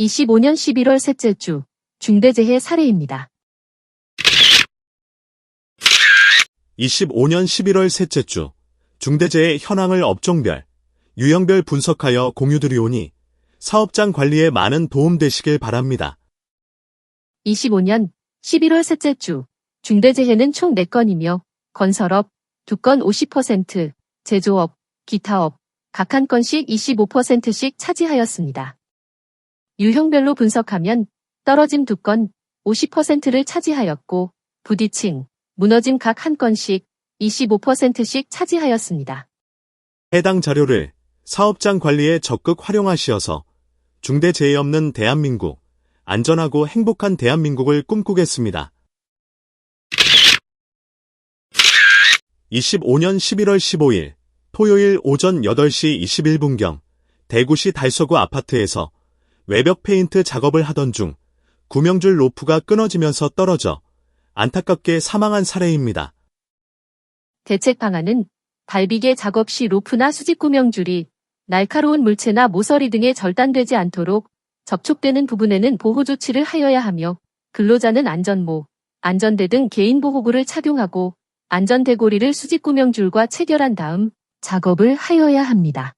25년 11월 셋째 주 중대재해 사례입니다. 25년 11월 셋째 주 중대재해 현황을 업종별, 유형별 분석하여 공유드리오니 사업장 관리에 많은 도움 되시길 바랍니다. 25년 11월 셋째 주 중대재해는 총 4건이며 건설업 2건 50%, 제조업, 기타업 각 한 건씩 25%씩 차지하였습니다. 유형별로 분석하면 떨어짐 2건 50%를 차지하였고 부딪힘, 무너짐 각 한 건씩 25%씩 차지하였습니다. 해당 자료를 사업장 관리에 적극 활용하시어서 중대 재해 없는 대한민국, 안전하고 행복한 대한민국을 꿈꾸겠습니다. 25년 11월 15일 토요일 오전 8시 21분경 대구시 달서구 아파트에서 외벽 페인트 작업을 하던 중 구명줄 로프가 끊어지면서 떨어져 안타깝게 사망한 사례입니다. 대책 방안은 달비계 작업 시 로프나 수직 구명줄이 날카로운 물체나 모서리 등에 절단되지 않도록 접촉되는 부분에는 보호 조치를 하여야 하며 근로자는 안전모, 안전대 등 개인 보호구를 착용하고 안전대고리를 수직 구명줄과 체결한 다음 작업을 하여야 합니다.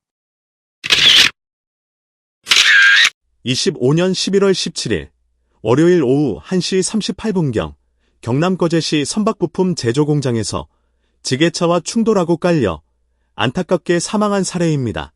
25년 11월 17일 월요일 오후 1시 38분경 경남 거제시 선박부품 제조공장에서 지게차와 충돌하고 깔려 안타깝게 사망한 사례입니다.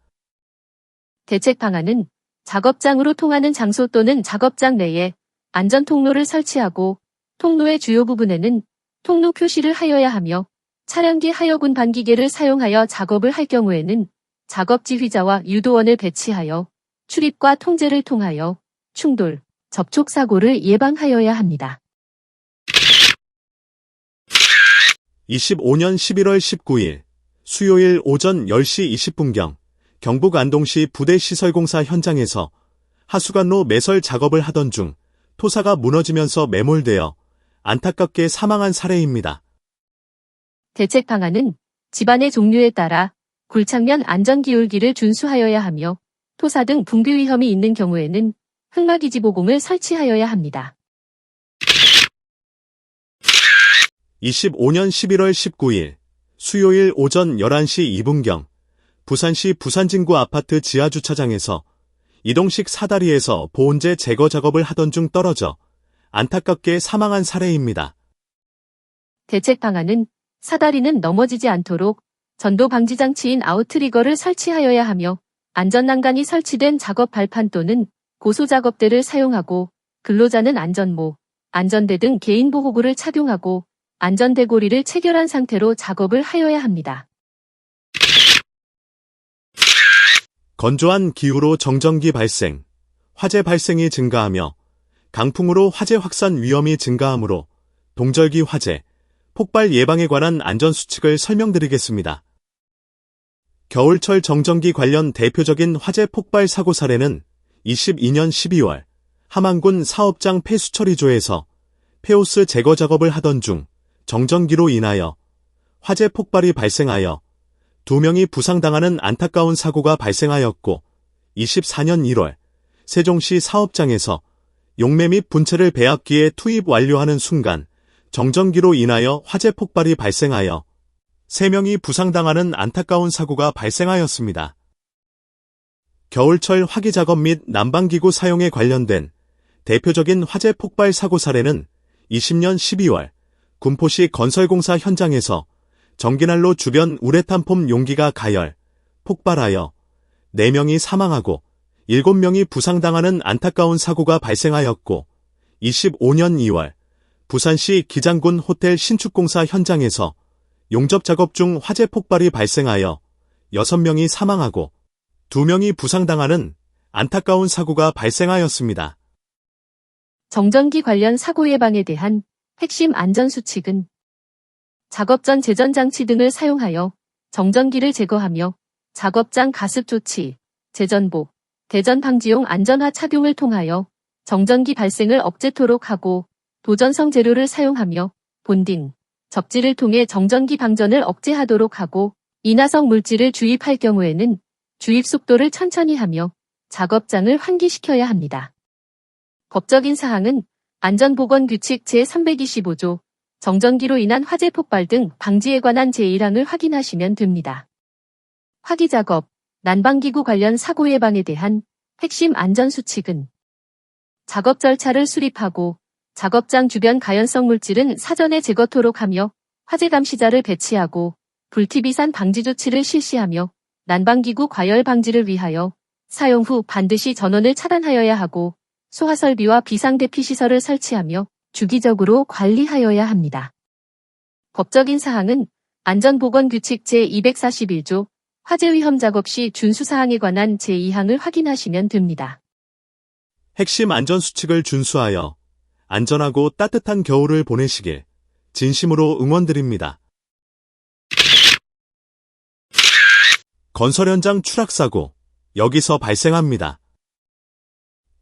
대책 방안은 작업장으로 통하는 장소 또는 작업장 내에 안전 통로를 설치하고 통로의 주요 부분에는 통로 표시를 하여야 하며 차량기 하여군 반기계를 사용하여 작업을 할 경우에는 작업 지휘자와 유도원을 배치하여 출입과 통제를 통하여 충돌, 접촉 사고를 예방하여야 합니다. 25년 11월 19일 수요일 오전 10시 20분경 경북 안동시 부대시설공사 현장에서 하수관로 매설 작업을 하던 중 토사가 무너지면서 매몰되어 안타깝게 사망한 사례입니다. 대책 방안은 집안의 종류에 따라 굴착면 안전기울기를 준수하여야 하며 토사 등 붕괴 위험이 있는 경우에는 흑마기지 보공을 설치하여야 합니다. 25년 11월 19일 수요일 오전 11시 2분경 부산시 부산진구 아파트 지하주차장에서 이동식 사다리에서 보온재 제거 작업을 하던 중 떨어져 안타깝게 사망한 사례입니다. 대책 방안은 사다리는 넘어지지 않도록 전도 방지 장치인 아웃트리거를 설치하여야 하며 안전난간이 설치된 작업 발판 또는 고소 작업대를 사용하고 근로자는 안전모, 안전대 등 개인 보호구를 착용하고 안전대고리를 체결한 상태로 작업을 하여야 합니다. 건조한 기후로 정전기 발생, 화재 발생이 증가하며 강풍으로 화재 확산 위험이 증가하므로 동절기 화재, 폭발 예방에 관한 안전수칙을 설명드리겠습니다. 겨울철 정전기 관련 대표적인 화재 폭발 사고 사례는 22년 12월 함안군 사업장 폐수처리조에서 폐오스 제거 작업을 하던 중 정전기로 인하여 화재 폭발이 발생하여 두 명이 부상당하는 안타까운 사고가 발생하였고 24년 1월 세종시 사업장에서 용매 및 분체를 배합기에 투입 완료하는 순간 정전기로 인하여 화재 폭발이 발생하여 3명이 부상당하는 안타까운 사고가 발생하였습니다. 겨울철 화기 작업 및 난방기구 사용에 관련된 대표적인 화재 폭발 사고 사례는 20년 12월 군포시 건설공사 현장에서 전기난로 주변 우레탄폼 용기가 가열, 폭발하여 4명이 사망하고 7명이 부상당하는 안타까운 사고가 발생하였고 25년 2월 부산시 기장군 호텔 신축공사 현장에서 용접 작업 중 화재 폭발이 발생하여 6명이 사망하고 2명이 부상당하는 안타까운 사고가 발생하였습니다. 정전기 관련 사고 예방에 대한 핵심 안전수칙은 작업 전 제전장치 등을 사용하여 정전기를 제거하며 작업장 가습 조치, 재전복, 대전 방지용 안전화 착용을 통하여 정전기 발생을 억제토록 하고 도전성 재료를 사용하며 본딩, 접지를 통해 정전기 방전을 억제하도록 하고 인화성 물질을 주입할 경우에는 주입 속도를 천천히 하며 작업장을 환기시켜야 합니다. 법적인 사항은 안전보건규칙 제325조 정전기로 인한 화재 폭발 등 방지에 관한 제1항을 확인하시면 됩니다. 화기 작업, 난방기구 관련 사고 예방에 대한 핵심 안전수칙은 작업 절차를 수립하고 작업장 주변 가연성 물질은 사전에 제거토록 하며 화재 감시자를 배치하고 불티비산 방지 조치를 실시하며 난방기구 과열 방지를 위하여 사용 후 반드시 전원을 차단하여야 하고 소화설비와 비상대피 시설을 설치하며 주기적으로 관리하여야 합니다. 법적인 사항은 안전보건규칙 제241조 화재 위험 작업 시 준수사항에 관한 제2항을 확인하시면 됩니다. 핵심 안전수칙을 준수하여 안전하고 따뜻한 겨울을 보내시길 진심으로 응원드립니다. 건설 현장 추락사고, 여기서 발생합니다.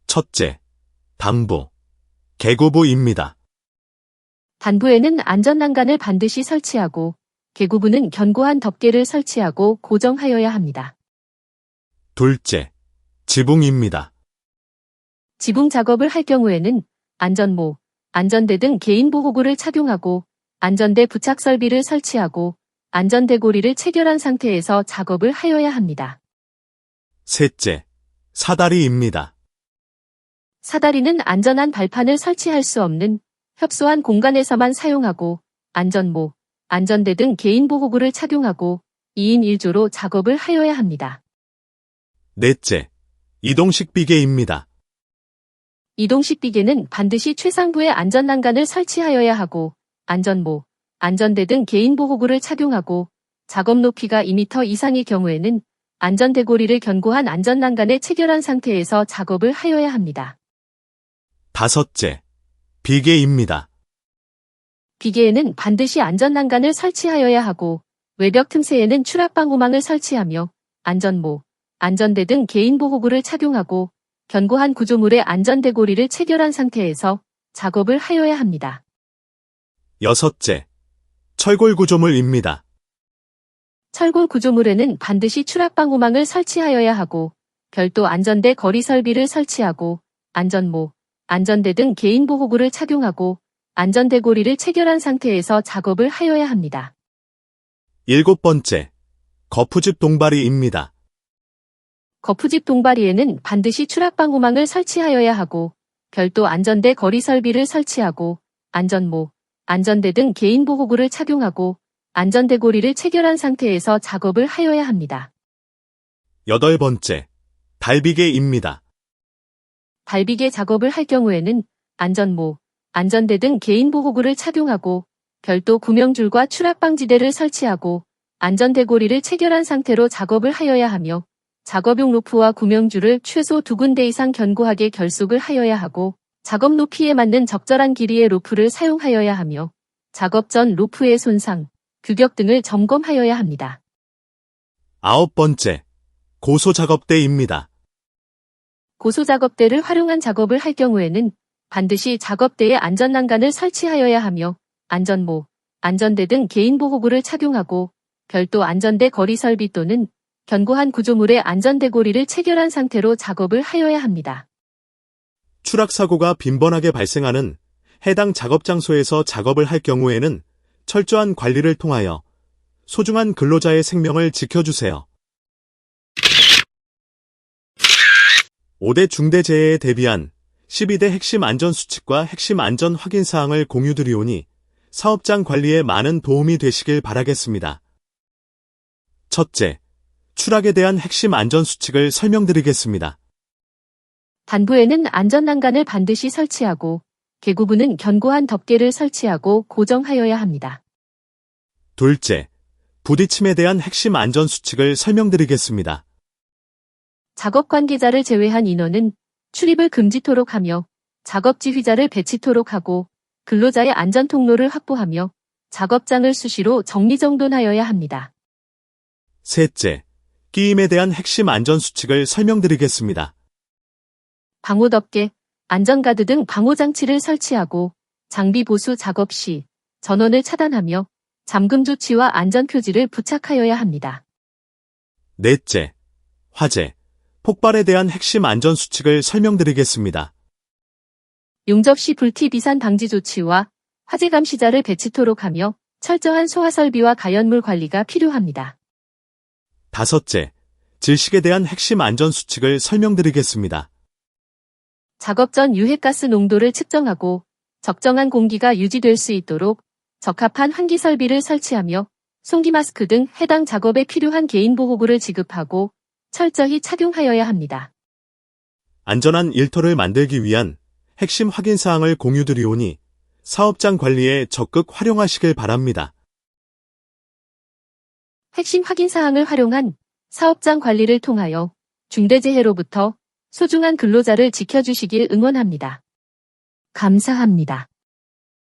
첫째, 당부, 개구부입니다. 단부에는 안전난간을 반드시 설치하고 개구부는 견고한 덮개를 설치하고 고정하여야 합니다. 둘째, 지붕입니다. 지붕 작업을 할 경우에는 안전모, 안전대 등 개인보호구를 착용하고 안전대 부착 설비를 설치하고 안전대 고리를 체결한 상태에서 작업을 하여야 합니다. 셋째, 사다리입니다. 사다리는 안전한 발판을 설치할 수 없는 협소한 공간에서만 사용하고 안전모, 안전대 등 개인보호구를 착용하고 2인 1조로 작업을 하여야 합니다. 넷째, 이동식 비계입니다. 이동식 비계는 반드시 최상부의 안전난간을 설치하여야 하고 안전모, 안전대 등 개인보호구를 착용하고 작업 높이가 2m 이상의 경우에는 안전대고리를 견고한 안전난간에 체결한 상태에서 작업을 하여야 합니다. 다섯째, 비계입니다. 비계에는 반드시 안전난간을 설치하여야 하고 외벽 틈새에는 추락방호망을 설치하며 안전모, 안전대 등 개인보호구를 착용하고 견고한 구조물의 안전대고리를 체결한 상태에서 작업을 하여야 합니다. 여섯째, 철골 구조물입니다. 철골 구조물에는 반드시 추락방호망을 설치하여야 하고 별도 안전대 거리 설비를 설치하고 안전모, 안전대 등 개인 보호구를 착용하고 안전대고리를 체결한 상태에서 작업을 하여야 합니다. 일곱 번째, 거푸집 동바리입니다. 거푸집 동바리에는 반드시 추락방호망을 설치하여야 하고 별도 안전대 거리 설비를 설치하고 안전모, 안전대 등 개인 보호구를 착용하고 안전대고리를 체결한 상태에서 작업을 하여야 합니다. 여덟 번째, 달비계입니다. 달비계 작업을 할 경우에는 안전모, 안전대 등 개인 보호구를 착용하고 별도 구명줄과 추락방지대를 설치하고 안전대고리를 체결한 상태로 작업을 하여야 하며 작업용 로프와 구명줄을 최소 두 군데 이상 견고하게 결속을 하여야 하고 작업 높이에 맞는 적절한 길이의 로프를 사용하여야 하며 작업 전 로프의 손상, 규격 등을 점검하여야 합니다. 아홉 번째, 고소작업대입니다. 고소작업대를 활용한 작업을 할 경우에는 반드시 작업대에 안전난간을 설치하여야 하며 안전모, 안전대 등 개인보호구를 착용하고 별도 안전대 거리 설비 또는 견고한 구조물의 안전대고리를 체결한 상태로 작업을 하여야 합니다. 추락사고가 빈번하게 발생하는 해당 작업 장소에서 작업을 할 경우에는 철저한 관리를 통하여 소중한 근로자의 생명을 지켜주세요. 5대 중대재해에 대비한 12대 핵심 안전수칙과 핵심 안전 확인 사항을 공유드리오니 사업장 관리에 많은 도움이 되시길 바라겠습니다. 첫째, 추락에 대한 핵심 안전 수칙을 설명드리겠습니다. 단부에는 안전 난간을 반드시 설치하고 개구부는 견고한 덮개를 설치하고 고정하여야 합니다. 둘째, 부딪힘에 대한 핵심 안전 수칙을 설명드리겠습니다. 작업 관계자를 제외한 인원은 출입을 금지토록 하며 작업 지휘자를 배치토록 하고 근로자의 안전 통로를 확보하며 작업장을 수시로 정리정돈하여야 합니다. 셋째, 끼임에 대한 핵심 안전수칙을 설명드리겠습니다. 방호 덮개, 안전가드 등 방호장치를 설치하고 장비 보수 작업 시 전원을 차단하며 잠금 조치와 안전 표지를 부착하여야 합니다. 넷째, 화재, 폭발에 대한 핵심 안전 수칙을 설명드리겠습니다. 용접 시 불티 비산 방지 조치와 화재 감시자를 배치토록 하며 철저한 소화 설비와 가연물 관리가 필요합니다. 다섯째, 질식에 대한 핵심 안전 수칙을 설명드리겠습니다. 작업 전 유해가스 농도를 측정하고 적정한 공기가 유지될 수 있도록 적합한 환기 설비를 설치하며 송기 마스크 등 해당 작업에 필요한 개인 보호구를 지급하고 철저히 착용하여야 합니다. 안전한 일터를 만들기 위한 핵심 확인 사항을 공유드리오니 사업장 관리에 적극 활용하시길 바랍니다. 핵심 확인 사항을 활용한 사업장 관리를 통하여 중대재해로부터 소중한 근로자를 지켜주시길 응원합니다. 감사합니다.